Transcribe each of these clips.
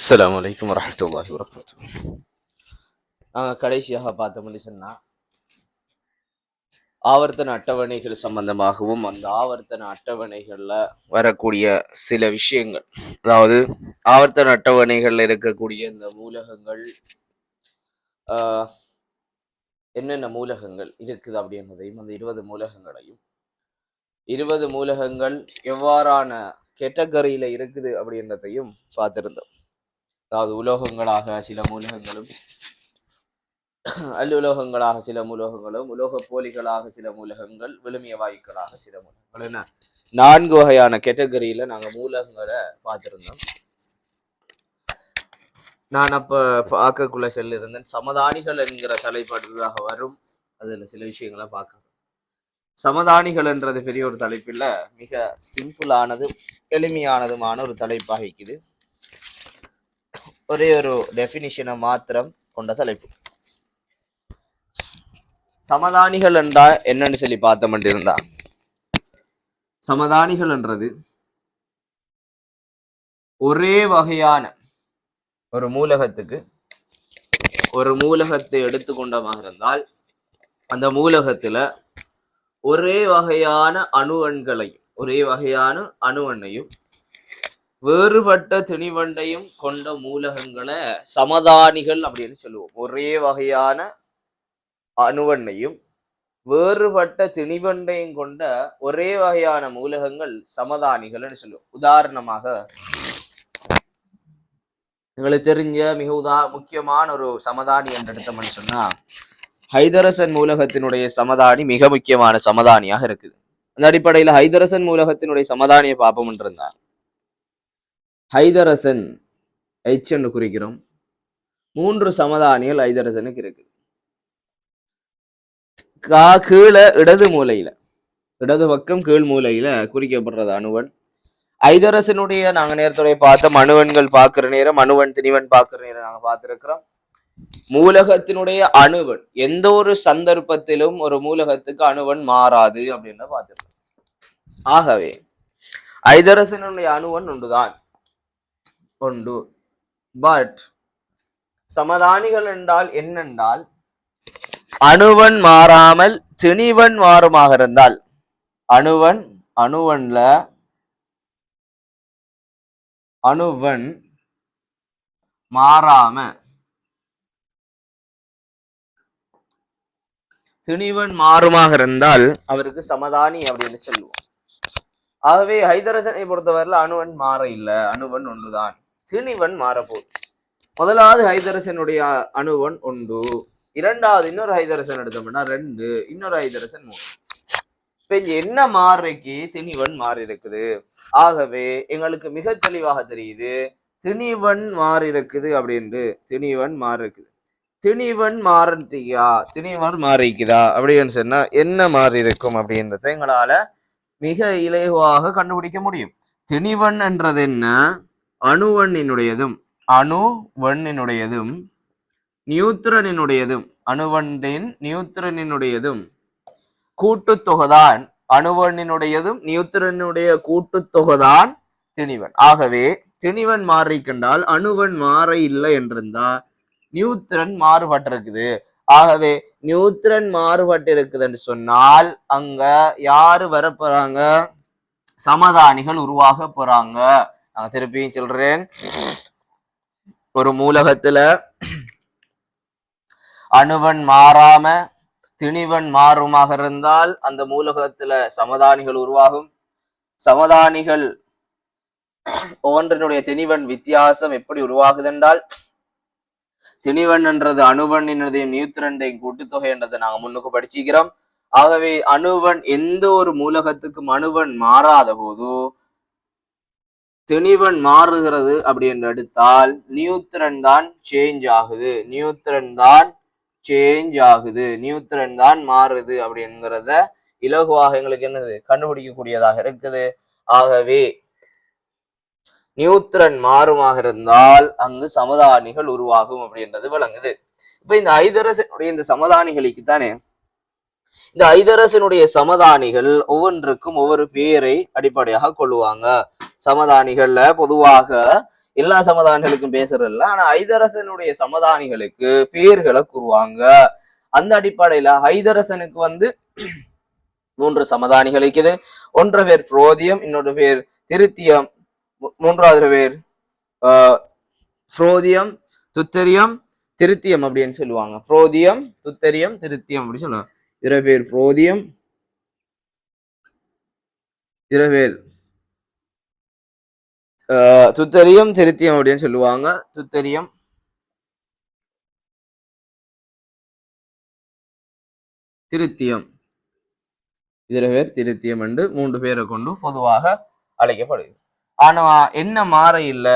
அஸ்லாம் வலைக்கம் வரஹ்மத்துல்லாஹி வரகாத்து நாங்கள் கடைசியாக பார்த்தோம்னு சொன்னா ஆவர்த்தன அட்டவணைகள் சம்பந்தமாகவும் அந்த ஆவர்த்தன அட்டவணைகள்ல வரக்கூடிய சில விஷயங்கள் அதாவது ஆவர்த்தன அட்டவணைகள்ல இருக்கக்கூடிய இந்த மூலகங்கள் ஆஹ், என்னென்ன மூலகங்கள் இருக்குது அப்படின்றதையும் அந்த இருபது மூலகங்களையும் இருபது மூலகங்கள் எவ்வாறான கேட்டகரியில் இருக்குது அப்படின்றதையும் பார்த்திருந்தோம். அதாவது உலோகங்களாக சில மூலகங்களும் அல்லுலோகங்களாக சில மூலகங்களும் உலோக போலிகளாக சில மூலகங்கள் விழுமிய வாயுக்களாக சில மூலகங்கள் என்ன நான்கு வகையான கேட்டகரியில நாங்க மூலகங்களை பார்த்திருந்தோம். நான் அப்ப பார்க்கக்குள்ள செல்லிருந்தேன். சமதானிகள் என்கிற தலைப்பாடுதாக வரும். அதுல சில விஷயங்களை பார்க்கணும் சமதானிகள் என்றது பெரிய ஒரு தலைப்பில் மிக சிம்பிளானதும் எளிமையானதுமான ஒரு தலைப்பாக இருக்குது. ஒரே ஒரு டெஃபினிஷனை மாத்திரம் கொண்ட தலைப்பு. சமதானிகள் என்றா என்னன்னு சொல்லி பார்த்தோம் இருந்தா சமதானிகள் என்றது ஒரே வகையான ஒரு மூலகத்துக்கு ஒரு மூலகத்தை எடுத்துக்கொண்டமாக இருந்தால் அந்த மூலகத்துல ஒரே வகையான அணு எண்களையும் ஒரே வகையான அணு எண்ணையும் வேறுபட்ட திணிவண்டையும் கொண்ட மூலகங்களை சமதானிகள் அப்படின்னு சொல்லுவோம். ஒரே வகையான அணுவண்ணையும் வேறுபட்ட திணிவண்டையும் கொண்ட ஒரே வகையான மூலகங்கள் சமதானிகள்னு சொல்லுவோம். உதாரணமாக எங்களுக்கு தெரிஞ்ச மிக உதா முக்கியமான ஒரு சமதானி என்று எடுத்தோம்னு சொன்னா ஹைதரசன் மூலகத்தினுடைய சமதானி மிக முக்கியமான சமதானியாக இருக்குது. அந்த அடிப்படையில ஹைதரசன் மூலகத்தினுடைய சமதானியை பார்ப்போம் இருந்தா ஹைதரசன் ஹெச் என்று குறிக்கிறோம். மூன்று சமதானிகள் ஹைதரசனுக்கு இருக்கு. கா கீழே இடது மூலையில. இடது பக்கம் கீழ் மூலையில குறிக்கப்படுறது அணுவன். ஐதரசனுடைய நாங்க நேரத்துடைய பார்த்த அணுவன்கள் பார்க்கிற நேரம் அணுவன் திணிவன் பார்க்கிற நேரம் நாங்க பார்த்திருக்கிறோம். மூலகத்தினுடைய அணுவன். எந்த ஒரு சந்தர்ப்பத்திலும் ஒரு மூலகத்துக்கு அணுவன் மாறாது அப்படின்னு பார்த்திருக்கோம் ஆகவே ஐதரசனுடைய அணுவன் ஒன்றுதான். உண்டு பட் சமதானிகள் என்றால் என்னென்றால் அணுவன் மாறாமல் திணிவன் மாறுமாக இருந்தால். அணுவன் அணுவன்ல அணுவன் மாறாம திணிவன் மாறுமாக இருந்தால் அவருக்கு சமதானி அப்படின்னு சொல்லுவோம். ஆகவே ஹைதரசனை பொறுத்தவரையில அணுவன் மாற இல்லை அணுவன் ஒன்றுதான். திணிவன் மாறப்போ முதலாவது ஹைதரசனுடைய அணுவன் ஒன்று. இரண்டாவது இன்னொரு ஹைதரசன் எடுத்தோம்னா ரெண்டு. இன்னொரு ஹைதரசன் மூணு. இப்ப என்ன மாறுக்கு திணிவன் மாறி இருக்குது ஆகவே எங்களுக்கு மிக தெளிவாக தெரியுது திணிவன் மாறி இருக்குது அப்படின்ட்டு திணிவன் மாறி இருக்குது திணிவன் மாறிட்டியா? திணிவன் மாறிக்குதா? அப்படின்னு சொன்னா என்ன மாறி இருக்கும் அப்படின்றத எங்களால மிக இலகுவாக கண்டுபிடிக்க முடியும். திணிவன் என்றது என்ன? அணுவண்ணினுடையதும் அணுவண்ணினுடையதும் நியூத்திரனினுடையதும் அணுவண்டின் நியூத்திரனினுடையதும் கூட்டுத்தொகைதான் அணுவண்ணினுடையதும் நியூத்திரனுடைய கூட்டுத்தொகைதான் திணிவன். ஆகவே திணிவன் மாறிக்கண்டால் அணுவன் மாற இல்லை என்றிருந்தா நியூத்திரன் மாறுபட்டிருக்குது. ஆகவே நியூத்திரன் மாறுபட்டிருக்குதுன்னு சொன்னால் அங்க யாரு வர போறாங்க சமதானிகள் உருவாக போறாங்க. நான் திருப்பியும் சொல்றேன். ஒரு மூலகத்துல அணுவன் மாறாம திணிவன் மாறுமாக இருந்தால் அந்த மூலகத்துல சமதானிகள் உருவாகும். சமதானிகள் ஒன்றினுடைய திணிவன் வித்தியாசம் எப்படி உருவாகுதென்றால் திணிவன் என்றது அணுவன் என்றதையும் நியூத்திரண்டையும் கூட்டுத்தொகை என்றதை நாங்க முன்னுக்கு படிச்சுக்கிறோம் ஆகவே அணுவன் எந்த ஒரு மூலகத்துக்கும் அணுவன் மாறாத போது திணிவன் மாறுகிறது அப்படி என்று எடுத்தால் நியூத்திரன் தான் சேஞ்ச் ஆகுது. நியூத்திரன் தான் சேஞ்ச் ஆகுது. நியூத்திரன் தான் மாறுது அப்படிங்கிறத இலகுவாக எங்களுக்கு என்னது? கண்டுபிடிக்கக்கூடியதாக இருக்குது. ஆகவே நியூத்திரன் மாறுமாக இருந்தால் அங்கு சமதானிகள் உருவாகும் அப்படின்றது விளங்குது. இப்ப இந்த ஐதரசனுடைய இந்த சமதானிகளுக்கு தானே இந்த ஐதரசனுடைய சமதானிகள் ஒவ்வொன்றுக்கும் ஒவ்வொரு பேரை அடிப்படையாக கொள்ளுவாங்க. சமதானிகள்ல பொதுவாக எல்லா சமதானிகளுக்கும் பேசுறதில்ல ஆனா ஐதரசனுடைய சமதானிகளுக்கு பேர்களை கூறுவாங்க. அந்த அடிப்படையில ஹைதரசனுக்கு வந்து மூன்று சமதானிகள் இருக்குது. ஒன்று பேர் புரோதியம் இன்னொரு பேர் திருத்தியம் மூன்றாவது பேர் ஆஹ், புரோதியம் துத்தரியம் திருத்தியம் அப்படின்னு சொல்லுவாங்க. புரோதியம் துத்தரியம் திருத்தியம் அப்படின்னு சொல்லுவாங்க. இரவேல் பேர் புரோதியம் இதுல துத்தரியம் திருத்தியம் அப்படின்னு சொல்லுவாங்க. துத்தரியம். திருத்தியம். இதர பேர் திருத்தியம் என்று மூன்று பேரை கொண்டு பொதுவாக அழைக்கப்படுது ஆனா என்ன மாற இல்ல?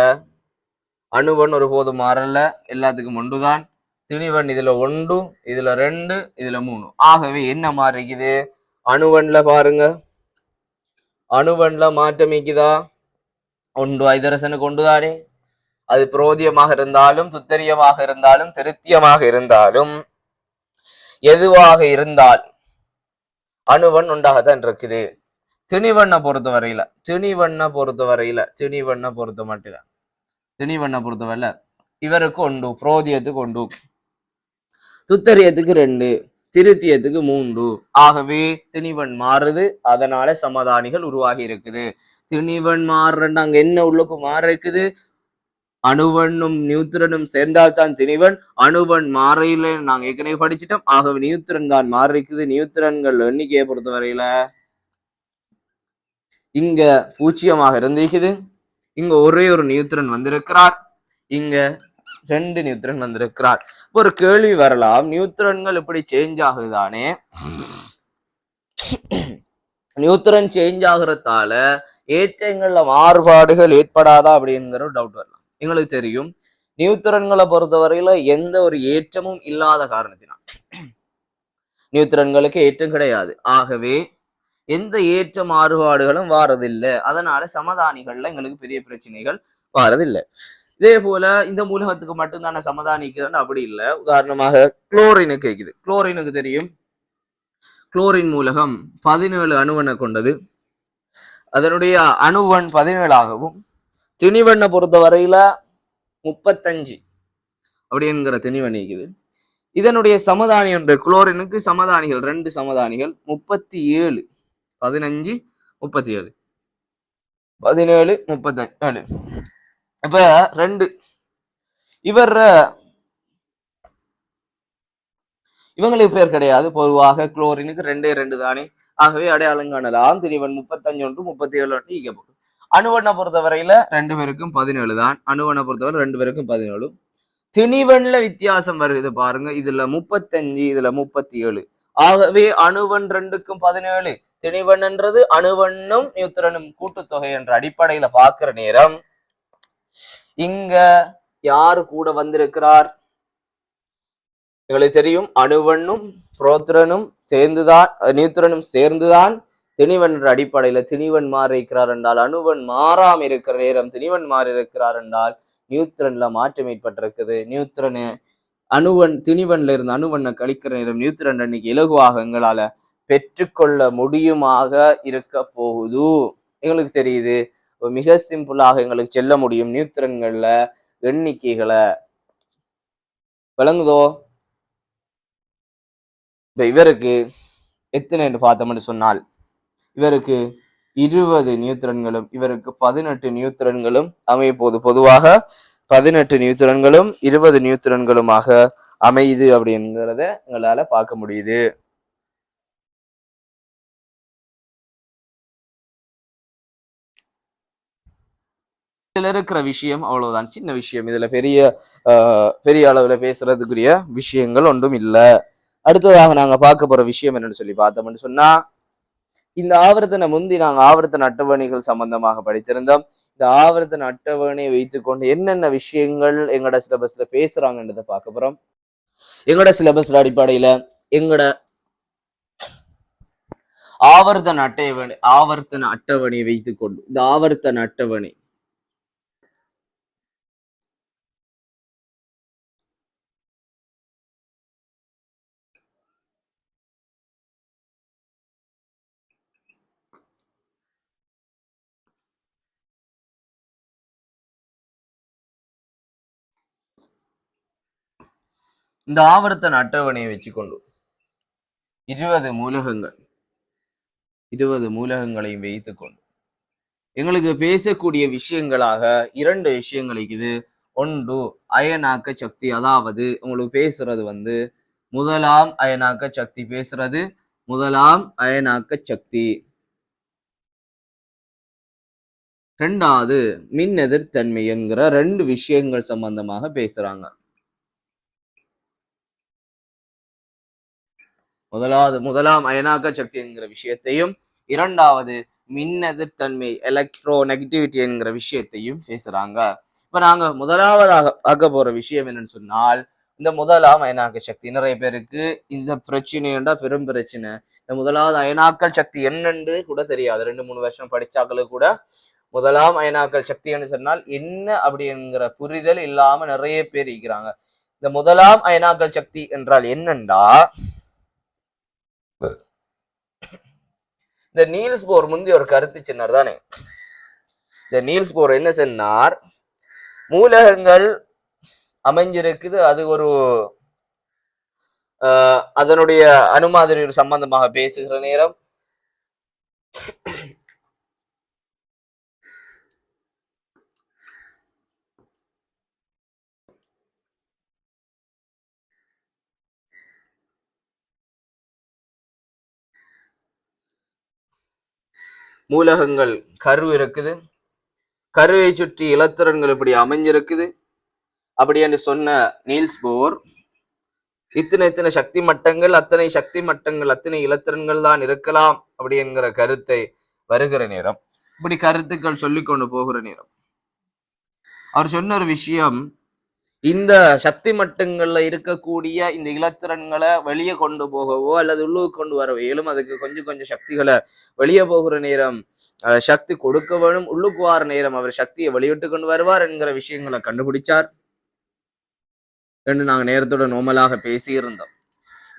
அணுவன் ஒரு போது மாறல. எல்லாத்துக்கும் ஒன்றுதான். திணிவன் இதுல ஒன்று இதுல ரெண்டு இதுல மூணு. ஆகவே என்ன மாறிக்குது? அணுவன்ல பாருங்க. அணுவன்ல மாற்றமிக்குதா? ஒன்று ஐதரசனுக்கு ஒன்றுதானே அது புரோதியமாக இருந்தாலும் துத்தரியமாக இருந்தாலும் திருத்தியமாக இருந்தாலும் எதுவாக இருந்தால் அணுவன் உண்டாகத்தான் இருக்குது. திணிவண்ணை பொறுத்த வரையில திணிவண்ணை பொறுத்த வரையில திணிவண்ணை பொறுத்த மட்டும் திணிவண்ணை பொறுத்த வரையில இவருக்கு உண்டு புரோதியத்துக்கு உண்டு துத்தரியத்துக்கு ரெண்டு திருத்தியத்துக்கு மூன்று. ஆகவே திணிவன் மாறுது அதனால சமாதானிகள் உருவாகி இருக்குது. திணிவன் மாறுறன்னு அங்க என்ன உள்ளுக்கு மாற இருக்குது அணுவனும் நியூத்திரனும் சேர்ந்தால்தான் திணிவன். அணுவன் மாறையில நாங்க ஏற்கனவே படிச்சிட்டோம். ஆகவே நியூத்திரன் தான் மாறிருக்குது. நியூத்திரன்கள் எண்ணிக்கையை பொறுத்தவரையில இங்க பூச்சியமாக இருந்திருக்குது. இங்க ஒரே ஒரு நியூத்திரன் வந்திருக்கிறார். இங்க ரெண்டு நியூத்திரன் வந்திருக்கிறார். ஒரு கேள்வி வரலாம். நியூத்திரன்கள் இப்படி சேஞ்ச் ஆகுதானே? நியூத்திரன் சேஞ்ச் ஆகுறதால ஏற்றங்கள்ல மாறுபாடுகள் ஏற்படாதா அப்படிங்கிற ஒரு டவுட் வரலாம். எங்களுக்கு தெரியும். நியூத்திரன்களை பொறுத்தவரையில எந்த ஒரு ஏற்றமும் இல்லாத காரணத்தினால். நியூத்திரன்களுக்கு ஏற்றம் கிடையாது. ஆகவே எந்த ஏற்ற மாறுபாடுகளும் வாரதில்லை. அதனால சமதானிகள்ல எங்களுக்கு பெரிய பிரச்சனைகள் வாரதில்லை. இதே போல இந்த மூலகத்துக்கு மட்டும்தான சமதானிக்குதுன்னு அப்படி இல்லை. உதாரணமாக குளோரினுக்கு இருக்குது குளோரினுக்கு தெரியும். குளோரின் மூலகம் பதினேழு அணுவனை கொண்டது. அதனுடைய அணுவன் பதினேழாகவும் திணிவண்ணை பொறுத்த வரையில முப்பத்தஞ்சு அப்படிங்கிற திணிவன் இருக்குது. இதனுடைய சமதானி ஒன்று குளோரினுக்கு சமதானிகள் ரெண்டு சமதானிகள் முப்பத்தி ஏழு பதினஞ்சு முப்பத்தி ஏழு பதினேழு முப்பத்தஞ்சு ஏழு இப்ப ரெண்டு. இவர் இவங்களுக்கு பேர் கிடையாது. பொதுவாக குளோரினுக்கு ரெண்டே ரெண்டு தானே. ஆகவே அடையாளம் காணலாம். திரிவன் முப்பத்தஞ்சு ஒன்று முப்பத்தி ஏழு ஒன்று போகும் அணுவனை பொறுத்தவரையில ரெண்டு பேருக்கும் பதினேழு தான். அணுவனை பொறுத்தவரை ரெண்டு பேருக்கும் பதினேழு. திணிவன்ல வித்தியாசம் வருது பாருங்க. இதுல முப்பத்தஞ்சு இதுல முப்பத்தி ஏழு ஆகவே அணுவன் ரெண்டுக்கும் பதினேழு. திணிவன்ன்றது அணுவண்ணும் நியூத்திரனும் கூட்டுத்தொகை என்ற அடிப்படையில பாக்குற நேரம் இங்க யாரு கூட வந்திருக்கிறார்? எங்களுக்கு தெரியும் அணுவண்ணும் புரோத்திரனும் சேர்ந்துதான் நியூத்திரனும் சேர்ந்துதான் திணிவன் என்ற அடிப்படையில திணிவன் மாறி இருக்கிறார் என்றால் அணுவன் மாறாம இருக்கிற நேரம் திணிவன் மாறி இருக்கிறார் என்றால் நியூத்திரன்ல மாற்றம் ஏற்பட்டிருக்குது. நியூத்திரனு அணுவன் திணிவன்ல இருந்து அணுவனை கழிக்கிற நேரம் நியூத்திரன் அன்னைக்கு இலகுவாக எங்களால பெற்றுக்கொள்ள முடியுமாக இருக்க போகுது. எங்களுக்கு தெரியுது. மிக சிம்பிளாக எங்களுக்கு செல்ல முடியும் நியூத்திரன்கள்ல எண்ணிக்கைகளை. விளங்குதோ? இப்ப இவருக்கு எத்தனைன்னு பார்த்தோம்னு சொன்னால் இவருக்கு இருபது நியூத்திரன்களும் இவருக்கு பதினெட்டு நியூத்திரன்களும் அமையப்போது பொதுவாக பதினெட்டு நியூத்திரன்களும் இருபது நியூத்திரன்களுமாக அமையுது அப்படிங்கிறத எங்களால பார்க்க முடியுது. இதுல இருக்கிற விஷயம் அவ்வளவுதான். சின்ன விஷயம். இதுல பெரிய பெரிய அளவுல பேசுறதுக்குரிய விஷயங்கள் ஒன்றும் இல்ல. அடுத்ததாக நாங்க பார்க்க போற விஷயம் என்னன்னு சொல்லி பார்த்தோம்னு சொன்னா இந்த ஆவர்த்தனை முந்தி நாங்க ஆவர்த்தன அட்டவணைகள் சம்பந்தமாக படித்திருந்தோம். இந்த ஆவர்த்தன அட்டவணையை வைத்துக்கொண்டு என்னென்ன விஷயங்கள் எங்களோட சிலபஸ்ல பேசுறாங்கன்றதை பார்க்க போறோம். எங்களோட சிலபஸ்ல அடிப்படையில எங்களோட ஆவர்த்தன அட்டவணை ஆவர்த்தன அட்டவணையை வைத்துக்கொண்டு இந்த ஆவர்த்தன அட்டவணை இந்த ஆவர்த்தன் அட்டவணையை வச்சுக்கொண்டு இருபது மூலகங்கள் இருபது மூலகங்களையும் வைத்துக்கொண்டு எங்களுக்கு பேசக்கூடிய விஷயங்களாக இரண்டு விஷயங்கள் இருக்குது. ஒன்று அயனாக்க சக்தி. அதாவது உங்களுக்கு பேசுறது வந்து முதலாம் அயனாக்க சக்தி பேசுறது முதலாம் அயனாக்க சக்தி. ரெண்டாவது மின் எதிர்த்தன்மை என்கிற ரெண்டு விஷயங்கள் சம்பந்தமாக பேசுறாங்க. முதலாவது முதலாம் அயனாக்க சக்தி என்கிற விஷயத்தையும் இரண்டாவது மின்னெதிர்த்தன்மை எலக்ட்ரோ நெகட்டிவிட்டி என்கிற விஷயத்தையும் பேசுறாங்க. இப்ப நாங்க முதலாவதாக பார்க்க போற விஷயம் என்னன்னு சொன்னால் இந்த முதலாம் அயனாக்க சக்தி நிறைய பேருக்கு இந்த பிரச்சனைண்டா பெரும் பிரச்சனை. இந்த முதலாவது அயனாக்கல் சக்தி என்னன்னு கூட தெரியாது. ரெண்டு மூணு வருஷம் படிச்சாக்களுக்கு கூட முதலாம் அயனாக்கல் சக்தின்னு சொன்னால் என்ன அப்படிங்கிற புரிதல் இல்லாம நிறைய பேர் இருக்கிறாங்க. இந்த முதலாம் அயனாக்கல் சக்தி என்றால் என்னண்டா? இந்த நீல்ஸ் போர் முந்தி ஒரு கருத்து சின்னர் தானே? இந்த நீல்ஸ் போர் என்ன சொன்னார்? மூலகங்கள் அமைஞ்சிருக்குது அது ஒரு அதனுடைய அனுமாதிரி ஒரு சம்பந்தமாக பேசுகிற நேரம். மூலகங்கள் கரு இருக்குது. கருவை சுற்றி இலத்திரன்கள் இப்படி அமைஞ்சிருக்குது. அப்படி என்று சொன்ன நீல்ஸ் போர் இத்தனை இத்தனை சக்தி மட்டங்கள் அத்தனை சக்தி மட்டங்கள் அத்தனை இலத்திரன்கள் தான் இருக்கலாம் அப்படி என்கிற கருத்தை வருகிற நேரம். இப்படி கருத்துக்கள் சொல்லிக்கொண்டு போகிற நேரம். அவர் சொன்ன ஒரு விஷயம் இந்த சக்தி மட்டங்கள்ல இருக்கக்கூடிய இந்த இலத்திரன்களை வெளியே கொண்டு போகவோ அல்லது உள்ளுக்கு கொண்டு வரவோ இயலும் அதுக்கு கொஞ்சம் கொஞ்சம் சக்திகளை வெளியே போகிற நேரம் அஹ், சக்தி கொடுக்க வேணும் உள்ளுக்கு வார நேரம் அவர் சக்தியை வெளியிட்டு கொண்டு வருவார் என்கிற விஷயங்களை கண்டுபிடிச்சார் என்று நாங்க நேரத்தோட நோமலாக பேசியிருந்தோம்.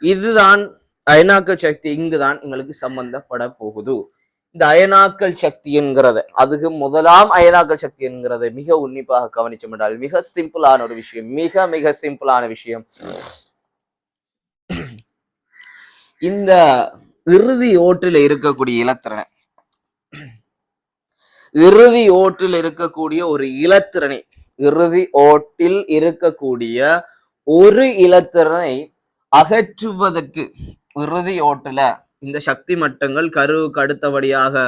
இதுதான் அயனாக்கல் சக்தி இங்குதான் எங்களுக்கு சம்பந்தப்பட போகுது. இந்த அயனாக்கல் சக்தி என்கிறத அதுக்கு முதலாம் அயனாக்கல் சக்தி என்கிறதை மிக உன்னிப்பாக கவனிச்சோம் என்றால் மிக சிம்பிளான ஒரு விஷயம் மிக மிக சிம்பிளான விஷயம். இந்த இறுதி ஓட்டில் இருக்கக்கூடிய இலத்திரனை இறுதி ஓட்டில் இருக்கக்கூடிய ஒரு இலத்திரனை இறுதி ஓட்டில் இருக்கக்கூடிய ஒரு இலத்திரனை அகற்றுவதற்கு இறுதி ஓட்டுல இந்த சக்தி மட்டங்கள் கருவுக்கு அடுத்தபடியாக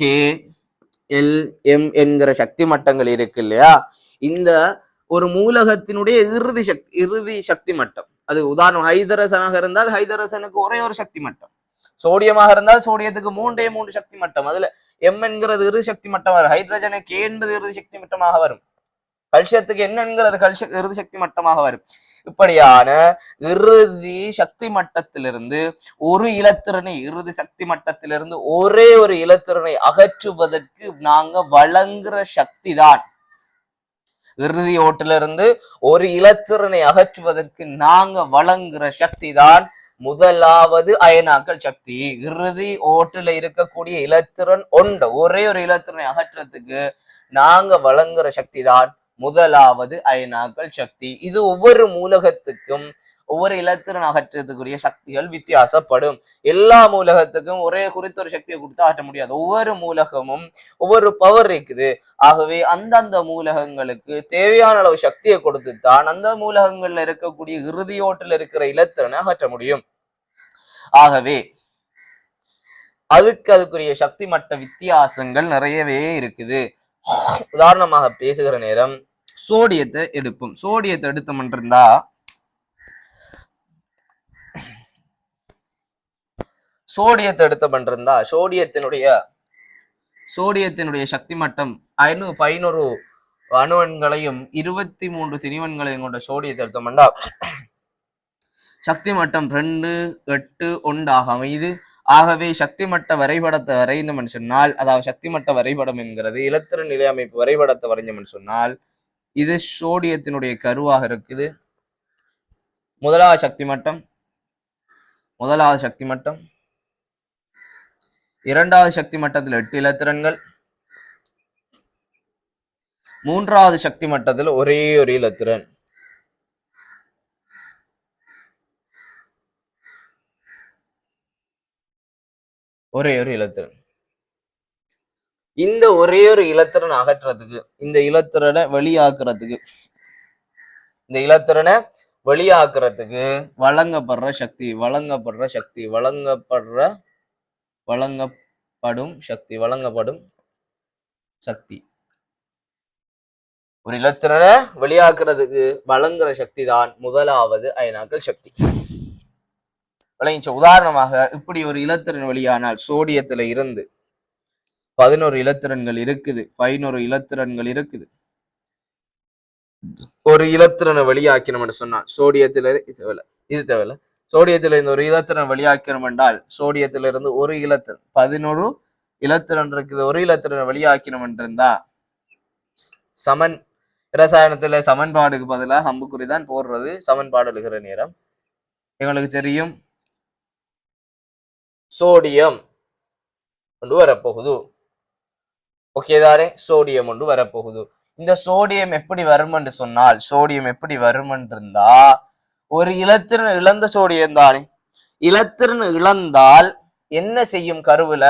கே எல் எம் என்கிற சக்தி மட்டங்கள் இருக்கு இல்லையா? இந்த ஒரு மூலகத்தினுடைய இறுதி சக்தி இறுதி சக்தி மட்டம். அது உதாரணம் ஹைதரசனாக இருந்தால் ஹைதரசனுக்கு ஒரே ஒரு சக்தி மட்டம். சோடியமாக இருந்தால் சோடியத்துக்கு மூன்றே மூன்று சக்தி மட்டம். அதுல எம் என்கிறது இறுதி சக்தி மட்டம் வரும். ஹைட்ரஜனுக்கு கே என்பது இறுதி சக்தி மட்டமாக வரும். கல்சியத்துக்கு என்னங்கிறது கல்சிய இறுதி சக்தி மட்டமாக வரும். இப்படியான இறுதி சக்தி மட்டத்திலிருந்து ஒரு இலத்திறனை இறுதி சக்தி மட்டத்திலிருந்து ஒரே ஒரு இலத்திறனை அகற்றுவதற்கு நாங்க வழங்குற சக்தி தான் இறுதி ஓட்டிலிருந்து ஒரு இலத்திறனை அகற்றுவதற்கு நாங்க வழங்குற சக்தி தான் முதலாவது அயனாக்கள் சக்தி. இறுதி ஓட்டுல இருக்கக்கூடிய இலத்திறன் ஒன்று. ஒரே ஒரு இலத்திறனை அகற்றத்துக்கு நாங்க வழங்குற சக்தி தான் முதலாவது அயனாக்கள் சக்தி. இது ஒவ்வொரு மூலகத்துக்கும் ஒவ்வொரு இலத்திரன் அகற்றத்துக்குரிய சக்திகள் வித்தியாசப்படும். எல்லா மூலகத்துக்கும் ஒரே குறித்த ஒரு சக்தியை கொடுத்து அகற்ற முடியாது. ஒவ்வொரு மூலகமும் ஒவ்வொரு பவர் இருக்குது. ஆகவே அந்தந்த மூலகங்களுக்கு தேவையான அளவு சக்தியை கொடுத்து தான் அந்த மூலகங்கள்ல இருக்கக்கூடிய இறுதியோட்டில் இருக்கிற இலத்திரனை அகற்ற முடியும். ஆகவே அதுக்கு அதுக்குரிய சக்தி மட்ட வித்தியாசங்கள் நிறையவே இருக்குது. உதாரணமாக பேசுகிற நேரம் சோடியத்தை எடுப்போம் சோடியத்தை எடுத்தோம்னு இருந்தா? சோடியத்தை எடுத்த இருந்தா? சோடியத்தினுடைய சோடியத்தினுடைய சக்தி மட்டம் ஐநூ பதினோரு அணுவன்களையும் இருபத்தி மூன்று திணிவன்களையும் கொண்ட சோடியத்தை எடுத்தோம்னா சக்தி மட்டம் ரெண்டு எட்டு ஒன்று ஆக அமைது ஆகவே சக்தி மட்ட வரைபடத்தை வரைந்தோம்னு சொன்னால் அதாவது சக்தி மட்ட வரைபடம் என்கிறது இலத்திர நிலை அமைப்பு வரைபடத்தை வரைஞ்சோம்னு சொன்னால் இது சோடியத்தினுடைய கருவாக இருக்குது. முதலாவது சக்தி மட்டம் முதலாவது சக்தி மட்டம் இரண்டாவது சக்தி மட்டத்தில் எட்டு இலத்திரன்கள் மூன்றாவது சக்தி மட்டத்தில் ஒரே ஒரு இலத்திரன். ஒரே ஒரு இலத்திரன். இந்த ஒரே ஒரு இலத்திரன் அகற்றுறதுக்கு இந்த இலத்திரனை வெளியாக்குறதுக்கு இந்த இலத்திரனை வெளியாக்குறதுக்கு வழங்கப்படுற சக்தி வழங்கப்படுற சக்தி வழங்கப்படுற வழங்கப்படும் சக்தி வழங்கப்படும் சக்தி. ஒரு இலத்திரனை வெளியாக்குறதுக்கு வழங்குற சக்தி தான் முதலாவது அயனாக்கள் சக்தி. விளங்கிச்ச உதாரணமாக இப்படி ஒரு இலத்திரன் வெளியானால் சோடியத்துல இருந்து பதினோரு இலத்திரன்கள் இருக்குது. பதினோரு இலத்திரன்கள் இருக்குது. ஒரு இலத்திரனை வெளியாக்கணும் சொன்னால் சோடியத்தில இது தேவையில்ல இது தேவையில்ல. சோடியத்தில இருந்து ஒரு இலத்திரன் வெளியாக்கணும் என்றால் சோடியத்தில இருந்து ஒரு இலத்திரன் பதினோரு இலத்திரன் இருக்குது. ஒரு இலத்திரனை வெளியாக்கணும் இருந்தா சமன் இரசாயனத்துல சமன்பாடுக்கு பதிலாக அம்புக்குறி தான் போடுறது சமன்பாடு எழுகிற நேரம். எங்களுக்கு தெரியும் சோடியம் கொண்டு வரப்போகுது. ஓகே தானே சோடியம் ஒன்று வரப்போகுது. இந்த சோடியம் எப்படி வருமென்று சொன்னால் சோடியம் எப்படி வருமென்று இருந்தா ஒரு இலத்திரன் இழந்த சோடியம் தானே. இலத்திரன் இழந்தால் என்ன செய்யும் கருவுல?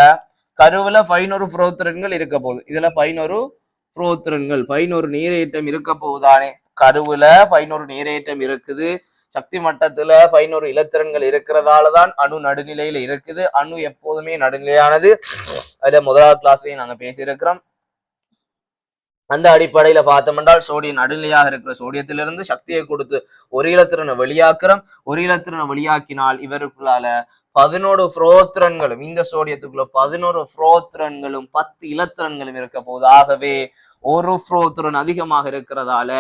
கருவுல பதினோரு புரோத்திரன்கள் இருக்க போகுது. இதுல பதினோரு புரோத்திரன்கள் பதினோரு நீரேற்றம் இருக்க போகுதானே. கருவுல பதினோரு நீரேற்றம் இருக்குது. சக்தி மட்டத்துல பதினோரு இலத்திரன்கள் இருக்கிறதால தான் அணு நடுநிலையில இருக்குது. அணு எப்போதுமே நடுநிலையானது. அதுல முதலாவது கிளாஸ்லயும் நாங்க பேசியிருக்கிறோம். அந்த அடிப்படையில பார்த்தோம்னால் சோடியம் நடுநிலையாக இருக்கிற சோடியத்திலிருந்து சக்தியை கொடுத்து ஒரு இலத்திரனை வெளியாக்குறோம். ஒரு இலத்திரனை வெளியாக்கினால் இவருக்குள்ளால பதினோரு புரோத்திரன்களும் இந்த சோடியத்துக்குள்ள பதினோரு புரோத்திரன்களும் பத்து இலத்திரன்களும் இருக்க போது ஆகவே ஒரு புரோத்திரன் அதிகமாக இருக்கிறதால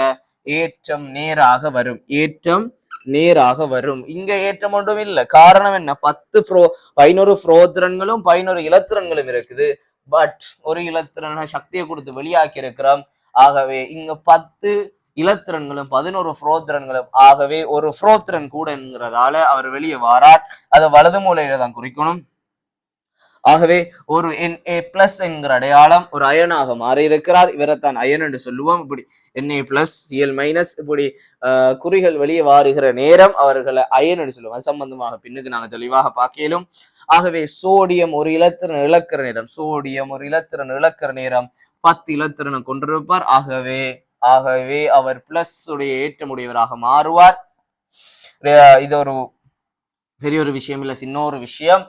ஏற்றம் நேராக வரும். ஏற்றம் நேராக வரும். இங்க ஏற்றம் ஒன்றும் இல்லை. காரணம் என்ன? பத்து புரோ பதினோரு புரோத்திரன்களும் பதினோரு இலத்திரன்களும் இருக்குது. பட் ஒரு இலத்திரன சக்தியை கொடுத்து வெளியாக்கி இருக்கிறோம் ஆகவே இங்க பத்து இலத்திரன்களும் பதினோரு ஃப்ரோத்திரன்களும் ஆகவே ஒரு புரோத்திரன் கூடங்கிறதால அவர் வெளியே வாரார். அதை வலது மூலையில தான் குறிக்கணும். ஆகவே ஒரு என் ஏ பிளஸ் என்கிற அடையாளம் ஒரு அயனாக மாறி இருக்கிறார் இவரைத்தான் அயன் என்று சொல்லுவோம். இப்படி என்ஏ பிளஸ் சிஎல் மைனஸ் இப்படி குறிகள் வெளியே வாருகிற நேரம் அவர்களை அயன் என்று சொல்லுவோம். அது சம்பந்தமாக பின்னுக்கு நாங்கள் தெளிவாக பார்க்கலும். ஆகவே சோடியம் ஒரு இலத்திரன் இழக்கிற நேரம் சோடியம் ஒரு இலத்திரன் இழக்கிற நேரம் பத்து இலத்திரனை கொண்டிருப்பார். ஆகவே ஆகவே அவர் பிளஸ் உடைய ஏற்றமுடையவராக மாறுவார். இது ஒரு பெரிய ஒரு விஷயம் இல்ல சின்ன ஒரு விஷயம்.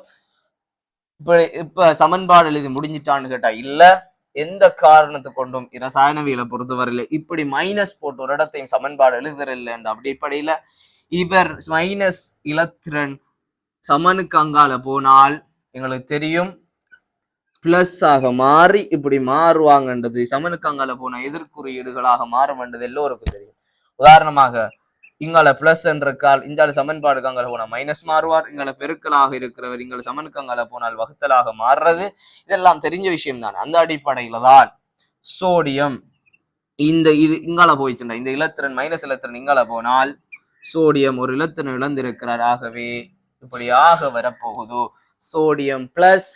இப்ப இப்ப சமன்பாடு எழுதி முடிஞ்சிட்டான்னு கேட்டா இல்ல எந்த காரணத்தை கொண்டும் ரசாயனவியலை பொறுத்தவரையில இப்படி மைனஸ் போட்டு ஒரு இடத்தையும் சமன்பாடு எழுதுறதில்லை என்ற அடிப்படையில இவர் மைனஸ் இலத்திரன் சமனுக்கு அங்கால போனால் எங்களுக்கு தெரியும் பிளஸ் ஆக மாறி இப்படி மாறுவாங்கன்றது சமனுக்கு அங்கால போன எதிர்குறியீடுகளாக மாறும்ன்றது எல்லோருக்கும் தெரியும். உதாரணமாக இங்கால பிளஸ் என்றிருக்கால் கால் இந்த சமன்பாடுக்கு அங்கால போனால் மைனஸ் மாறுவார். இங்கால பெருக்கலாக இருக்கிறவர் இங்கால சமனுக்கு அங்கால போனால் வகுத்தலாக மாறுறது. இதெல்லாம் தெரிஞ்ச விஷயம் தான் அந்த அடிப்படையில தான் சோடியம் இந்த இது இங்கால போயிச்சுண்டா இந்த இலத்திரன் மைனஸ் இலத்திரன் இங்கால போனால் சோடியம் ஒரு இலத்திரன் இழந்திருக்கிறார். ஆகவே இப்படியாக வரப்போகுது. சோடியம் பிளஸ்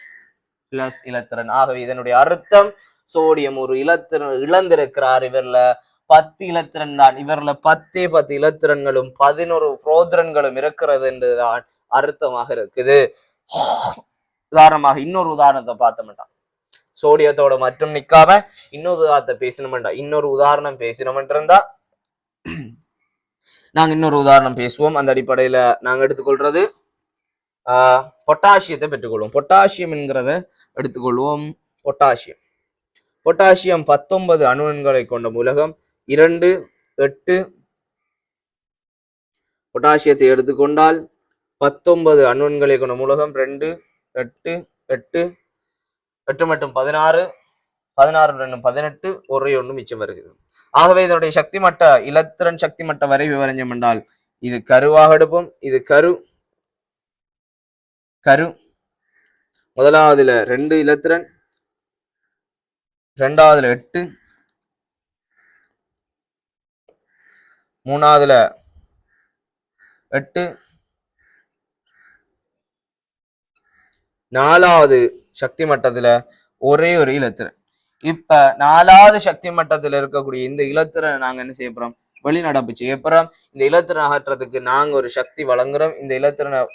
பிளஸ் இலத்திரன். ஆகவே இதனுடைய அர்த்தம் சோடியம் ஒரு இலத்திரன் இழந்திருக்கிறார் இவர்ல. பத்து இலத்திரன் தான். இவர்ல பத்தே பத்து இலத்திரன்களும் பதினோரு புரோதிரன்களும் இருக்கிறது என்றுதான் அர்த்தமாக இருக்குது. உதாரணமாக இன்னொரு உதாரணத்தை பார்த்த மாட்டான். சோடியத்தோட மட்டும் நிக்காம இன்னொரு உதாரணத்தை பேசணுமெண்டா இன்னொரு உதாரணம் பேசணும் நாங்க இன்னொரு உதாரணம் பேசுவோம். அந்த அடிப்படையில நாங்க எடுத்துக்கொள்றது ஆஹ் பொட்டாசியத்தை பெற்றுக்கொள்வோம். பொட்டாசியம் என்கிறத எடுத்துக்கொள்வோம். பொட்டாசியம். பொட்டாசியம் பத்தொன்பது அணுவன்களை கொண்ட உலகம் இரண்டு எட்டு. பொட்டாசியத்தை எடுத்துக்கொண்டால் பத்தொன்பது அணுவன்களை கொண்ட மூலகம் ரெண்டு எட்டு எட்டு. எட்டு மற்றும் பதினாறு பதினாறு ரெண்டு பதினெட்டு ஒரே ஒன்று மிச்சம் வருகிறது. ஆகவே இதனுடைய சக்தி மட்ட இலத்திரன் சக்தி மட்ட வரை விவரஞ்சம் என்றால் இது கருவாக எடுப்போம். இது கரு கரு. முதலாவதுல ரெண்டு இலத்திரன் ரெண்டாவதுல எட்டு மூணாவதுல எட்டு. நாலாவது சக்தி மட்டத்துல ஒரே ஒரு இலத்திரன். இப்ப நாலாவது சக்தி மட்டத்துல இருக்கக்கூடிய இந்த இலத்திரனை நாங்க என்ன செய்ய போறோம்? வெளிநடப்பு செய்ய போறோம். இந்த இலத்திரன் அகற்றதுக்கு நாங்க ஒரு சக்தி வழங்குறோம். இந்த இலத்திரனை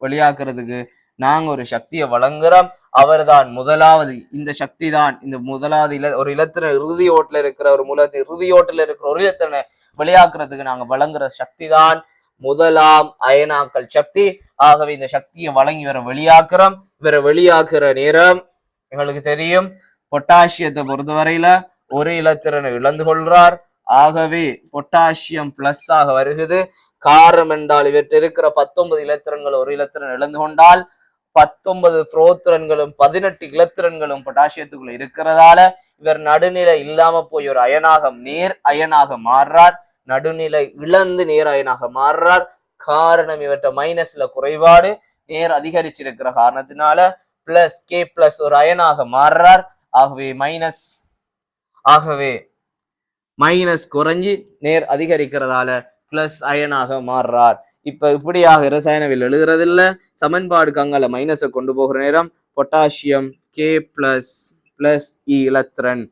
வெளியாக்குறதுக்கு நாங்க ஒரு சக்தியை வழங்குறோம். அவர்தான் முதலாவது. இந்த சக்தி தான் இந்த முதலாவது இல ஒரு இலத்தின இறுதி ஓட்டுல இருக்கிற ஒரு மூலத்து இறுதி ஓட்டுல இருக்கிற ஒரு இலத்தினை வெளியாக்குறதுக்கு நாங்க வழங்குற சக்தி தான் முதலாம் அயனாக்கள் சக்தி. ஆகவே இந்த சக்தியை வழங்கி இவரை வெளியாக்குறோம். இவரை வெளியாக்குற நேரம் எங்களுக்கு தெரியும். பொட்டாசியத்தை பொறுத்தவரையில ஒரு இலத்திறனை இழந்து கொள்றார். ஆகவே பொட்டாசியம் பிளஸ் ஆக வருகிறது. காரம் என்றால் இவற்றில் இருக்கிற பத்தொன்பது இலத்திரங்கள் ஒரு இலத்திரன் இழந்து கொண்டால் பத்தொன்பது புரோத்திரன்களும் பதினெட்டு இலத்திரன்களும் பொட்டாசியத்துக்குள்ள இருக்கிறதால இவர் நடுநிலை இல்லாம போய் ஒரு அயனாக நேர் அயனாக மாறுறார். நடுநிலை இழந்து நேர் அயனாக மாறுறார். காரணம் இவற்றை மைனஸ்ல குறைபாடு நேர் அதிகரிச்சிருக்கிற காரணத்தினால பிளஸ் கே பிளஸ் ஒரு அயனாக மாறுறார். ஆகவே மைனஸ் ஆகவே மைனஸ் குறைஞ்சி நேர் அதிகரிக்கிறதால பிளஸ் அயனாக மாறுறார். இப்ப இப்படியாக ரசாயனவில் எழுதுறதில்ல. சமன்பாடு கங்கல மைனஸை கொண்டு போகிற நேரம் பொட்டாசியம் கே பிளஸ் பிளஸ் இ இலத்திரன்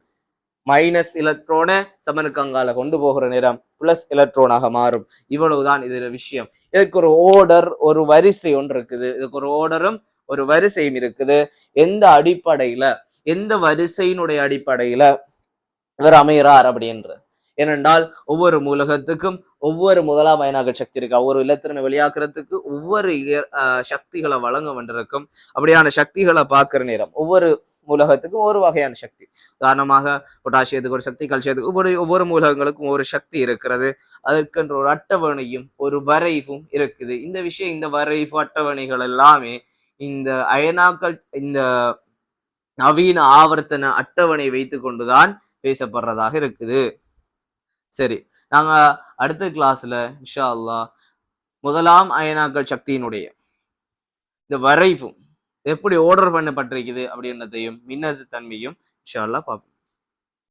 மைனஸ் எலக்ட்ரோனை சமனுக்கங்கால கொண்டு போகிற நேரம் பிளஸ் எலக்ட்ரோனாக மாறும். இவ்வளவுதான் இதுல விஷயம். இதுக்கு ஒரு ஓர்டர் ஒரு வரிசை ஒன்று இருக்குது. இதுக்கு ஒரு ஓர்டரும் ஒரு வரிசையும் இருக்குது. எந்த அடிப்படையில எந்த வரிசையினுடைய அடிப்படையில இவர் அமைகிறார் அப்படின்றது ஏனென்றால் ஒவ்வொரு மூலகத்துக்கும் ஒவ்வொரு முதலாம் அயனாக சக்தி இருக்கு. ஒவ்வொரு இலத்திரனை வெளியாக்குறதுக்கு ஒவ்வொரு இய- ஆஹ் சக்திகளை வழங்க வேண்டியிருக்கும் அப்படியான சக்திகளை பார்க்கிற நேரம் ஒவ்வொரு மூலகத்துக்கும் ஒரு வகையான சக்தி. உதாரணமாக பொட்டாசியத்துக்கு ஒரு சக்தி கல்சியத்துக்கு ஒவ்வொரு ஒவ்வொரு மூலகங்களுக்கும் ஒரு சக்தி இருக்கிறது. அதற்கென்ற ஒரு அட்டவணையும் ஒரு வரைவும் இருக்குது. இந்த விஷயம் இந்த வரைவு அட்டவணைகள் எல்லாமே இந்த அயனாக்கள் இந்த நவீன ஆவர்த்தன அட்டவணை வைத்து கொண்டுதான் பேசப்படுறதாக இருக்குது. சரி நாங்க அடுத்த கிளாஸ்ல இன்ஷா அல்லாஹ் முதலாம் அயனாக்கள் சக்தியினுடைய இந்த வரைவும் எப்படி ஆர்டர் பண்ணப்பட்டிருக்குது அப்படின்றதையும் மின்னது தன்மையும் இன்ஷா அல்லாஹ் பார்ப்போம்.